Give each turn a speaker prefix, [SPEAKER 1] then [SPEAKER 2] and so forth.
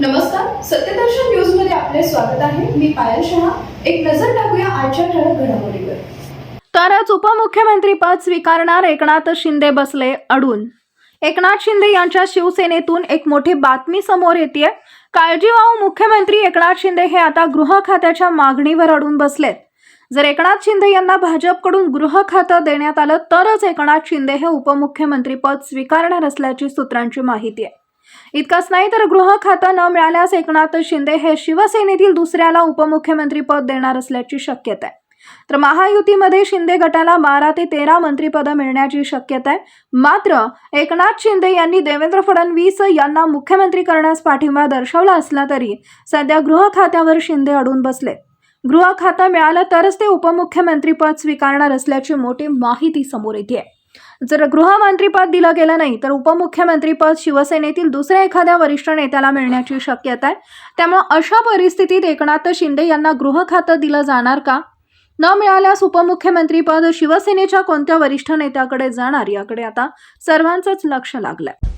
[SPEAKER 1] नमस्कार सत्यदर्शन न्यूजमध्ये आपले स्वागत आहे. मी पायल शहा. एक नजर टाकूया आजच्या ठळक घडामोडीवर.
[SPEAKER 2] तरच उपमुख्यमंत्री पद स्वीकारणार एकनाथ शिंदे बसले अडून. एकनाथ शिंदे यांच्या शिवसेनेतून एक मोठी बातमी समोर येते काळजीवाहू मुख्यमंत्री एकनाथ शिंदे हे आता गृह खात्याच्या मागणीवर अडून बसलेत. जर एकनाथ शिंदे यांना भाजपकडून गृह खातं देण्यात आलं तरच एकनाथ शिंदे हे उपमुख्यमंत्री पद स्वीकारणार असल्याची सूत्रांची माहिती आहे. इतकंच नाही तर गृह खातं न मिळाल्यास एकनाथ शिंदे हे शिवसेनेतील दुसऱ्याला उपमुख्यमंत्री पद देणार असल्याची शक्यता आहे. तर महायुतीमध्ये शिंदे गटाला बारा ते तेरा मंत्रीपद मिळण्याची शक्यता आहे. मात्र एकनाथ शिंदे यांनी देवेंद्र फडणवीस यांना मुख्यमंत्री करण्यास पाठिंबा दर्शवला असला तरी सध्या गृह खात्यावर शिंदे अडून बसले. गृह खातं मिळालं तरच ते उपमुख्यमंत्रीपद स्वीकारणार असल्याची मोठी माहिती समोर येते जर गृहमंत्रीपद दिलं गेलं नाही तर उपमुख्यमंत्रीपद शिवसेनेतील दुसऱ्या एखाद्या वरिष्ठ नेत्याला मिळण्याची शक्यता आहे. त्यामुळे अशा परिस्थितीत एकनाथ शिंदे यांना गृह खातं दिलं जाणार का? न मिळाल्यास उपमुख्यमंत्रीपद शिवसेनेच्या कोणत्या वरिष्ठ नेत्याकडे जाणार? याकडे आता सर्वांचंच लक्ष लागलंय.